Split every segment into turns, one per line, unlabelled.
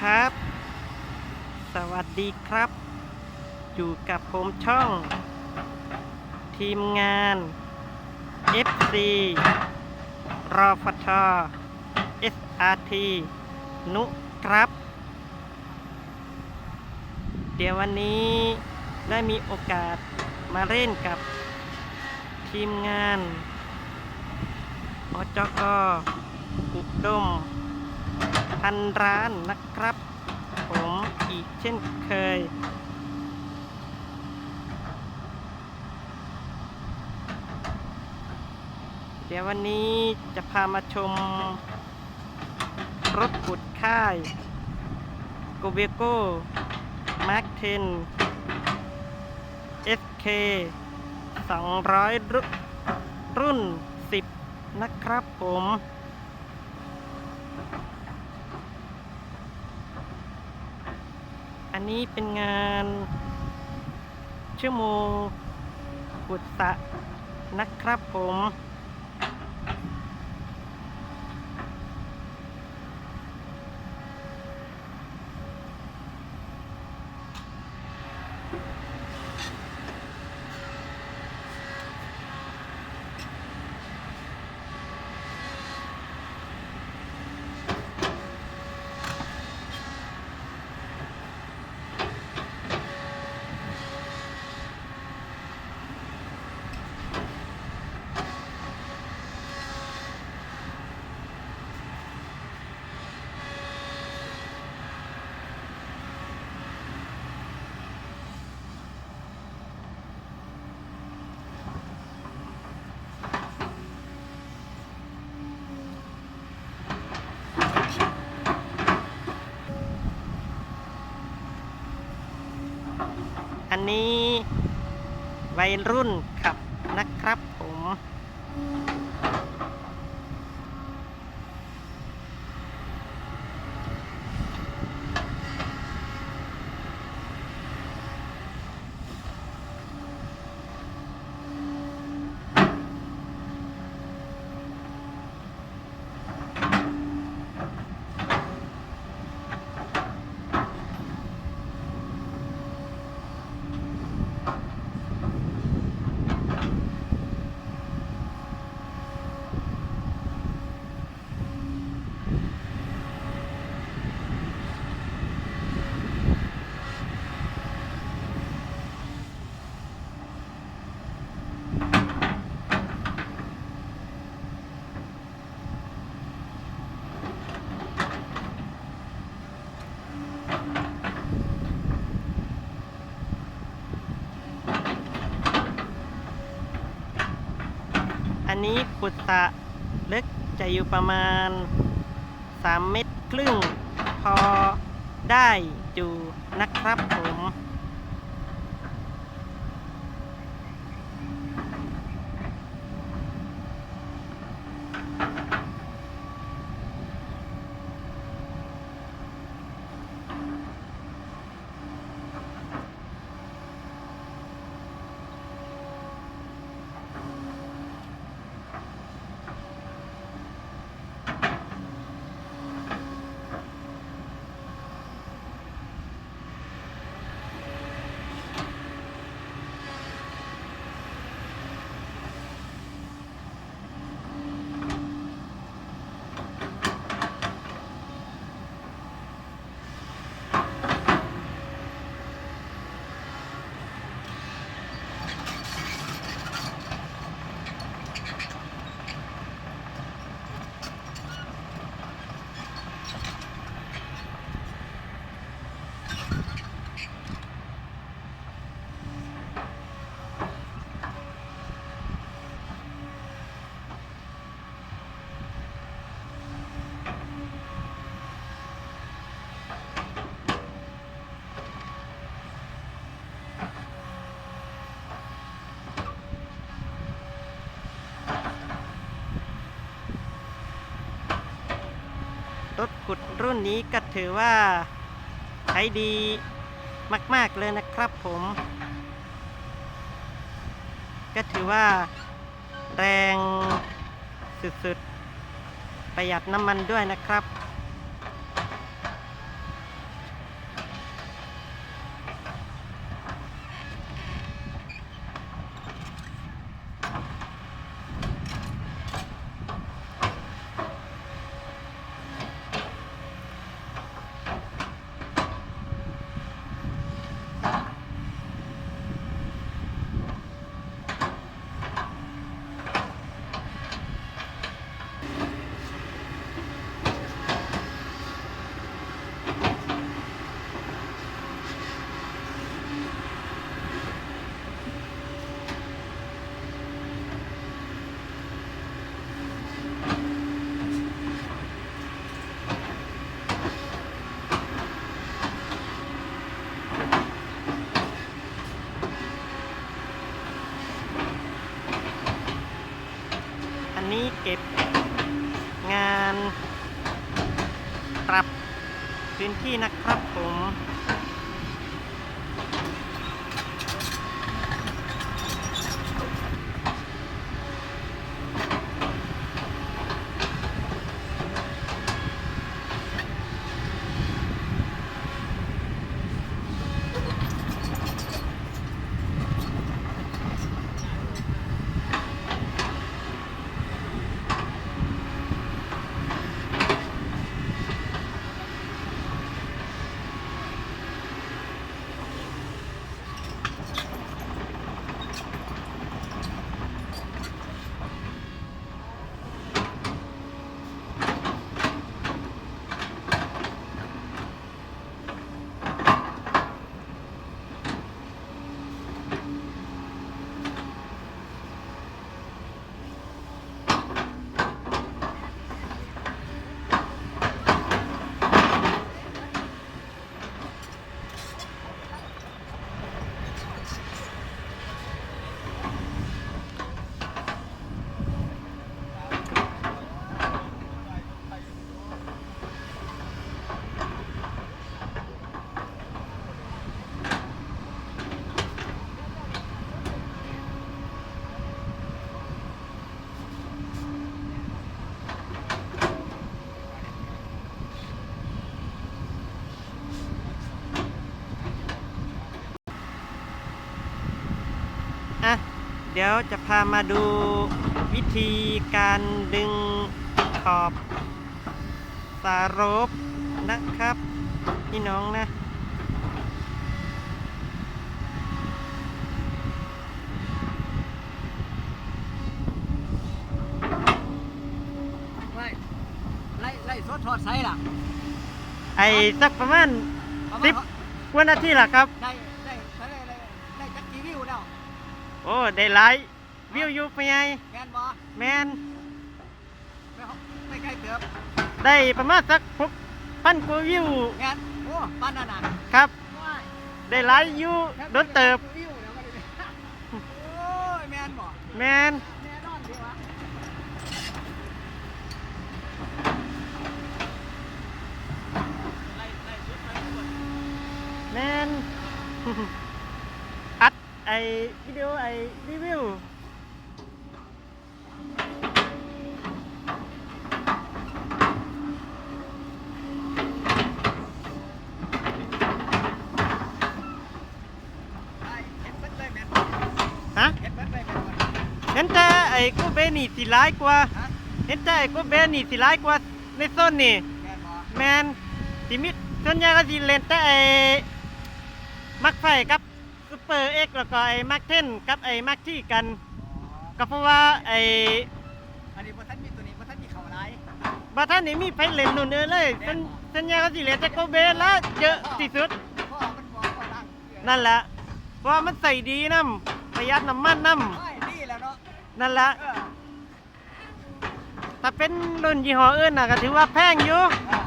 ครับ สวัสดีครับ อยู่กับผมช่อง ทีมงาน FC รอฟท SRT นุครับ เดี๋ยววันนี้ได้มีโอกาสมาเล่นกับทีมงานอจกอุดม พันร้านนะครับ ผมอีกเช่นเคย เดี๋ยววันนี้จะพามาชม รถขุดค่ายโกเบโก้มาร์คเทน SK 200 รุ่นรุ่น10 นะครับผม นี้เป็นงาน ชั่วโมงขุดสะนะครับผม นี้ วัยรุ่นขับนะครับผม นี้กุตะเล็กจะอยู่ประมาณ 3 เมตรครึ่ง พอได้อยู่นะครับผม รถขุดรุ่นนี้ก็ถือว่าใช้ดีมากๆเลยนะครับผม ก็ถือว่าแรงสุดๆ ประหยัดน้ำมันด้วยนะครับ เดี๋ยวจะพามาดูวิธีการดึงขอบสารบนะครับพี่น้องนะ
ไล่ไล่ไล่สดทอดไซล่ะ
ไอ้สักประมาณ
ประ
สิ
มา
บ
ณ
กว่านาทีละครับ
ได้ได้ได้ได้ได้ได้จักกี่วิวแล้ว
โอ้ ได้หลายวิวอยู่ไปไง
แมนบอ
แมน
ไม่ฮอไม่ใกล้เติบ
ได้ประมาณสักหกพันกว่าวิว
แมนโอ้ปานนั่นน่ะ
ครับ
ว้าย
ได้หลายอยู่โดนเติบ
วิวแล้วก็ได้โอ้ยแมนบ่
แมน
แน่นอนดีวะไล่ไล่สุดไล่สุด
แมนอัด ไอวิดีโอไอรีวิว
ไล่เห็นเบิดเลยแมน
ฮะ
เห็นเบิดเลยแมนบ่
เห็นแต่ไอ้กูเบนี่สิร้ายกว่า
ฮะ
เห็นแต่ไอ้กูเบนี่สิร้ายกว่าในโซนนี่
แมนบ่
แมนสิมิส่วนใหญ่ก็สิเล่นแต่ไอ้มักไฟกับซู เปอร์เอ็กแล้วก็ไอ้มักเทนกับไอ้มักที่กัน
อ๋อ
ก็เพราะว่าไอ้
อันนี้บ่ทันมีตัวนี้บ่ทันมีเข่าลาย
บาท่านนี่มีไฟเล่นนู่นเออเลยส่วนส่วนใหญ่ก็สิเล่นแต่กูเบแล้วเยอะที่สุด
พ่อมันบอกว่าดัง
นั่นแหละ เพราะว่ามันใส่ดีน้ำประหยัดน้ำมันน้
โอ้ยดีแล้วเนาะำ
นั่นแหละ
เออ
ถ้าเป็นรุ่นยี่ห้ออื่นน่ะก็ถือว่าแพงอยู่
เออ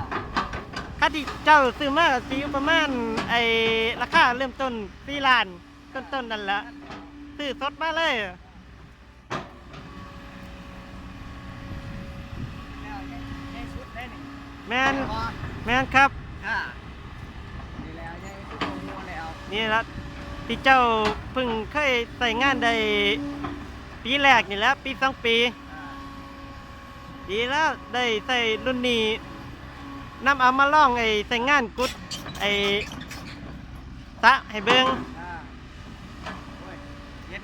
ค่าที่เจ้าซื้อมาก็สิอยู่ประมาณไอ้ราคาเริ่มต้นสี่ล้าน ต้นๆนั่นแหละซื้อสดมาเลย
แล้วในในชุดได้นี่
แมน
พอ
แมนครับ
อ่านี่แล้วในชุดของงัวแล้ว
นี่ละที่เจ้าเพิ่งเคยใส่งานได้ปีแรกนี่แหล้วปีสองปี
อ่า
ดีแล้วได้ใส่รุ่นนี้นำเอามาล่องไอ้ใส่งานกุดไอ้ตะให้เบิง
อ่าโอ้ยเฮ็ด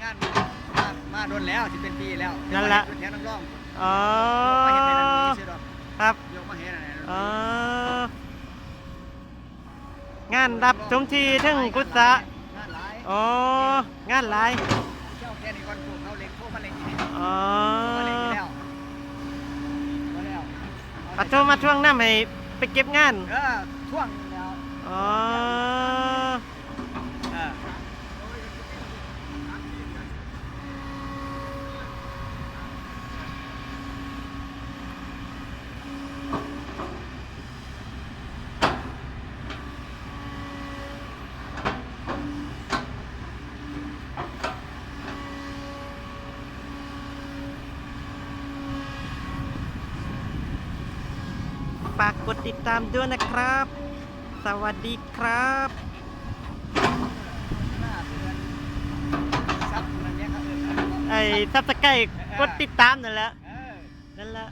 งานมามาโดนแล้วสิเป็นปีแล้ว
นั่นล่ะ
แถวน้ำร่อง
อ๋อ
มาเฮ็ดในนั้นนี่ซื่อดอก
ครับ
ยกมาเฮ็ดอันนั้น
อ๋อ งานรับชมทีทึงกุศะ
งานหลาย
อ๋อ งานหลาย
เจ้าแค่นี้ก่อนปลูกเขาเล็กโทรมาเล็กนี่
อ๋อ
มาเล็กนี่แล้วมาแล้ว
ปัดโทรมาช่วงน้ำให้ไปเก็บงาน
เออท่วงแล้ว
อ๋อ
เอ
กดติดตามด้วยนะครับ สวัสดีครับไอ้ซับสไครต์กดติดตามนั่นแหละนั่นแหละ